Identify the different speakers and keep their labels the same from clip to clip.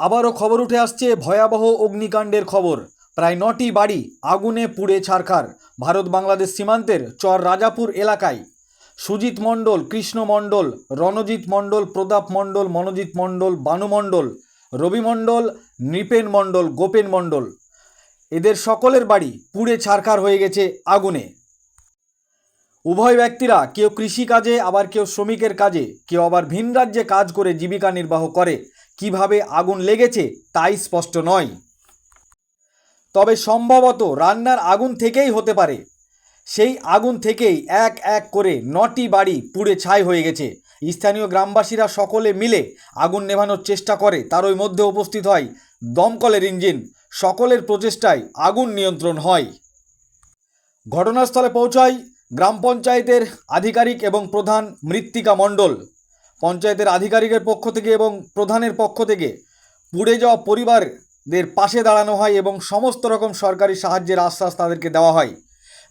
Speaker 1: আবারও খবর উঠে আসছে ভয়াবহ অগ্নিকাণ্ডের খবর। প্রায় নটি বাড়ি আগুনে পুড়ে ছারখার। ভারত বাংলাদেশ সীমান্তের চর রাজাপুর এলাকায়। সুজিত মণ্ডল, কৃষ্ণ মণ্ডল, রণজিৎ মণ্ডল, প্রতাপ মণ্ডল, মনোজিৎ মণ্ডল, বানু মণ্ডল, রবি মণ্ডল, নৃপেন মণ্ডল, গোপেন মণ্ডল। এদের সকলের বাড়ি পুড়ে ছারখার হয়ে গেছে আগুনে। উভয় ব্যক্তিরা কেউ কৃষিকাজে, আবার কেউ শ্রমিকের কাজে, কেউ আবার ভিন রাজ্যে কাজ করে জীবিকা নির্বাহ করে। কীভাবে আগুন লেগেছে তাই স্পষ্ট নয়। তবে সম্ভবত রান্নার আগুন থেকেই হতে পারে। সেই আগুন থেকেই এক এক করে নটি বাড়ি পুড়ে ছাই হয়ে গেছে। স্থানীয় গ্রামবাসীরা সকলে মিলে আগুন নেভানোর চেষ্টা করে। তারই মধ্যে উপস্থিত হয় দমকলের ইঞ্জিন। সকলের প্রচেষ্টায় আগুন নিয়ন্ত্রণ হয়। ঘটনাস্থলে পৌঁছায় গ্রাম পঞ্চায়েতের আধিকারিক এবং প্রধান মৃত্তিকা মণ্ডল। পঞ্চায়েতের আধিকারিকের পক্ষ থেকে এবং প্রধানের পক্ষ থেকে পুড়ে যাওয়া পরিবারদের পাশে দাঁড়ানো হয় এবং সমস্ত রকম সরকারি সাহায্যের আশ্বাস তাদেরকে দেওয়া হয়।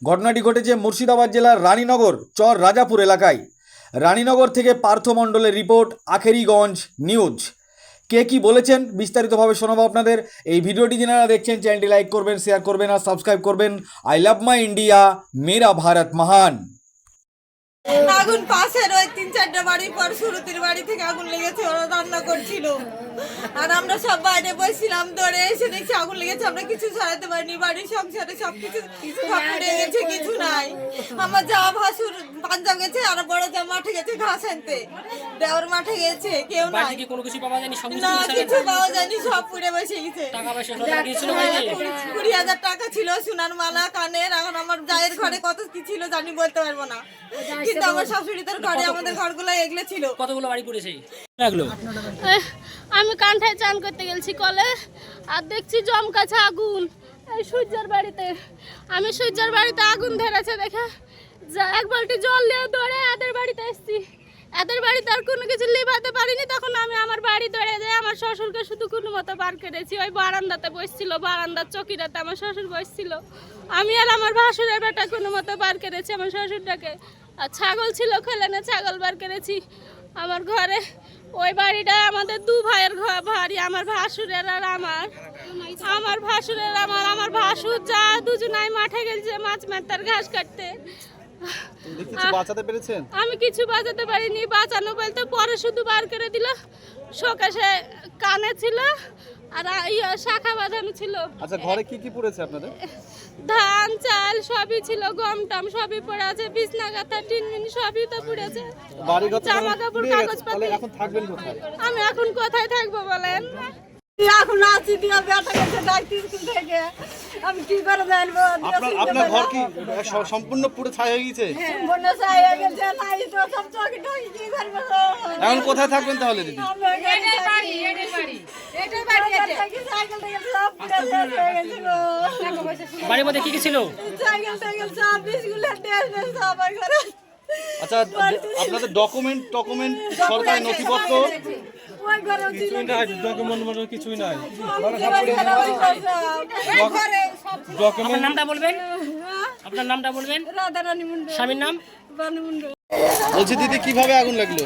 Speaker 1: ঘটনাটি ঘটেছে মুর্শিদাবাদ জেলার রানীনগর চর রাজাপুর এলাকায়। রানীনগর থেকে পার্থ মণ্ডলের রিপোর্ট, আখেরিগঞ্জ নিউজ। কে কি বলেছেন বিস্তারিতভাবে শোনাবো আপনাদের। এই ভিডিওটি যারা দেখছেন, চ্যানেলটি লাইক করবেন, শেয়ার করবেন আর সাবস্ক্রাইব করবেন। আই লাভ মাই ইন্ডিয়া, মেরা ভারত মহান।
Speaker 2: আগুন পাশের ওই তিন চারটা বাড়ি পর সুরতির বাড়ি থেকে আগুন লেগেছে ওরা রান্না করছিল। আর আমরা সব বাইরে বসছিলাম দৌড়ে এসে দেখছি আগুন লেগেছে আমরা কিছু ছাড়াতে পারিনি বাড়ির সংসারে সব কিছু গেছে কিছু নাই। আমার যা ভাসুর পাঞ্জাব গেছে আর বড় যা মাঠে গেছে ঘাস আনতে। দেওয়ার মাঠে গেছে কেউ নাই।
Speaker 3: কোনো কিছু পাওয়া যায়নি?
Speaker 2: না কিছু পাওয়া যায়নি সব পুড়ে বসে গেছে। কুড়ি হাজার টাকা ছিল সোনার মালা কানের এখন আমার জায়ের ঘরে কত কি ছিল জানি বলতে পারব না। কিন্তু আমার শাশুড়িদের ঘরে আমাদের ঘরগুলো এগলে ছিল।
Speaker 3: কতগুলো বাড়ি পড়েছে? লাগল
Speaker 4: আমি কান্ঠায় চান করতে গেছি কলে আর দেখছি জমকাছে আগুন এই সূর্যের বাড়িতে। আমি সূর্যের বাড়িতে আগুন ধরেছে দেখে এক বালটি জল দিয়ে দৌড়ে আদের বাড়িতে এসেছি। এদের বাড়িতে আর কোনো কিছু লিভাতে পারিনি, তখন আমি আমার বাড়ি দৌড়ে যাই আমার শ্বশুরকে শুধু কোনো মতো বার করেছি ওই বারান্দাতে বসছিল, বারান্দার চকিটাতে আমার শ্বশুর বসছিল। আমি আর আমার ভাসুরের বেটা কোনো মতো বার করেছি আমার শ্বশুরটাকে। আর ছাগল ছিল খেলে না, ছাগল বার করেছি আমার ঘরে। ওই বাড়িটা আমাদের দু ভাইয়ের ঘর বাড়ি, আমার ভাসুরের আর আমার। আমার ভাসুরের আমার আমার ভাসুর যা দুজনাই মাঠে গেছে মাছ মারতার ঘাস কাটতে।
Speaker 5: বাঁচাতে পেরেছেন?
Speaker 4: আমি কিছু বাজাতে পারিনি বাঁচানো বলতে পরে শুধু বার করে দিল। শোকেশে কানে ছিল আর শাখা বাঁধানো ছিল।
Speaker 5: আচ্ছা ঘরে কি কি পড়েছে আপনাদের?
Speaker 4: ধান চাল সবই ছিল গম টম সবই পড়ে আছে বিছনা গাথা টিন মিন সবই তো পড়েছে। জামা কাপড়
Speaker 5: গেছে, এখন থাকবেন কোথায়?
Speaker 4: আমি এখন কোথায় থাকব বলেন?
Speaker 2: এখন আছি দিয়া বেটা গেছে ডাক্তার স্কুল থেকে। আমি কি করে জানব?
Speaker 5: আপনার আপনার ঘর কি সম্পূর্ণ পুরো ছাই হয়ে গেছে
Speaker 2: সম্পূর্ণ ছাই হয়ে গেছে নাই তো সব চোখে ঢোকে কি করব?
Speaker 5: এখন কোথায় থাকবেন তাহলে দিদি?
Speaker 2: সাইকেল সব শেষ হয়ে গেছে
Speaker 3: বাড়ির মধ্যে কি কি ছিল?
Speaker 2: সাইকেল সব ড্রেস সব
Speaker 5: আচ্ছা আপনাদের ডকুমেন্ট ডকুমেন্ট সরকারি নথিপত্র?
Speaker 6: ডকুমেন্ট মানে কিছুই নাই
Speaker 3: আপনার নামটা বলবেন? আপনার নামটা বলবেন?
Speaker 2: রাধারানী মুন্ডু।
Speaker 3: স্বামীর নাম?
Speaker 2: বানু মুন্ডু।
Speaker 5: বলছি দিদি কীভাবে আগুন লাগল?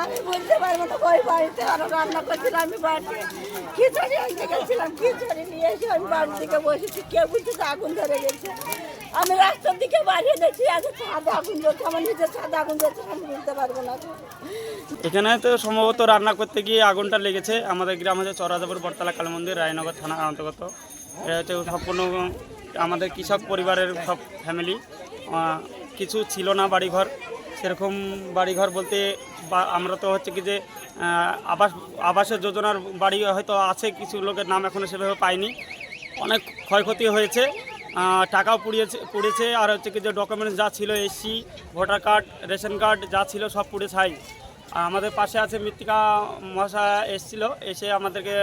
Speaker 2: আমি বলতে পারব না ওই বাড়িতে আরও রান্না করছিলাম আমি বাড়িতে খিচুড়ি আনতে গেছিলাম খিচুড়ি নিয়ে এসে আমি বাড়ির দিকে বসেছি কেউ বলছে আগুন ধরে গেছে। আমি রাস্তার দিকে বাড়িয়ে দেখছি আগে ছাদে আগুন জ্বলছে, আমার নিজের ছাদে আগুন জ্বলছে, আমি বুঝতে পারব না।
Speaker 6: এখানে তো সম্ভবত রান্না করতে গিয়ে আগুনটা লেগেছে। আমাদের গ্রাম হচ্ছে চরাজাপুর, বটতলা কালী মন্দির রায়নগর থানা অন্তর্গত। এটা হচ্ছে সম্পূর্ণ আমাদের কৃষক পরিবারের সব ফ্যামিলি কিছু ছিল না বাড়িঘর। সেরকম বাড়িঘর বলতে আমরা তো হচ্ছে কি যে আবাস, আবাসের যোজনার বাড়ি হয়তো আছে, কিছু লোকের নাম এখনও সেভাবে পাইনি। অনেক ক্ষয়ক্ষতি হয়েছে। টাকাও পুড়িয়েছে পুড়েছে আর হচ্ছে কি যে ডকুমেন্টস যা ছিল SC voter card ration card যা ছিল সব পুড়ে ছাই আর আমাদের পাশে আছে মৃত্তিকা মহাশয় এসেছিল এসে আমাদেরকে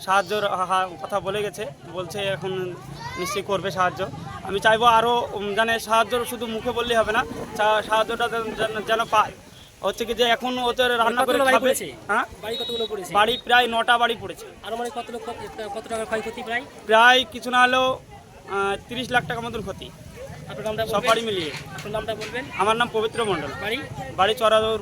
Speaker 6: সাহায্যর কথা বলে গেছে বলছে এখন নিশ্চয়ই করবে সাহায্য। আমি চাইব আরও জানে সাহায্য শুধু মুখে বললেই হবে না সাহায্যটা যেন- যেন- যেন পায়। হচ্ছে কি যে এখন ওদের রান্না করে
Speaker 3: বাড়ি
Speaker 6: খাবে।
Speaker 3: পড়েছে?
Speaker 6: হ্যাঁ?
Speaker 3: বাড়ি কতগুলো পড়েছে?
Speaker 6: বাড়ি প্রায় নটা বাড়ি পড়েছে।
Speaker 3: আরও মানে কত লোক কত টাকার ক্ষয়ক্ষতি প্রায়?
Speaker 6: প্রায় কিছু না হলেও তিরিশ লাখ টাকা মতন ক্ষতি।
Speaker 3: আপনার নামটা
Speaker 6: সব বাড়ি মিলিয়ে।
Speaker 3: আপনার নামটা বলবেন?
Speaker 6: আমার নাম পবিত্র মণ্ডল।
Speaker 3: বাড়ি?
Speaker 6: বাড়ি চড়াদৌর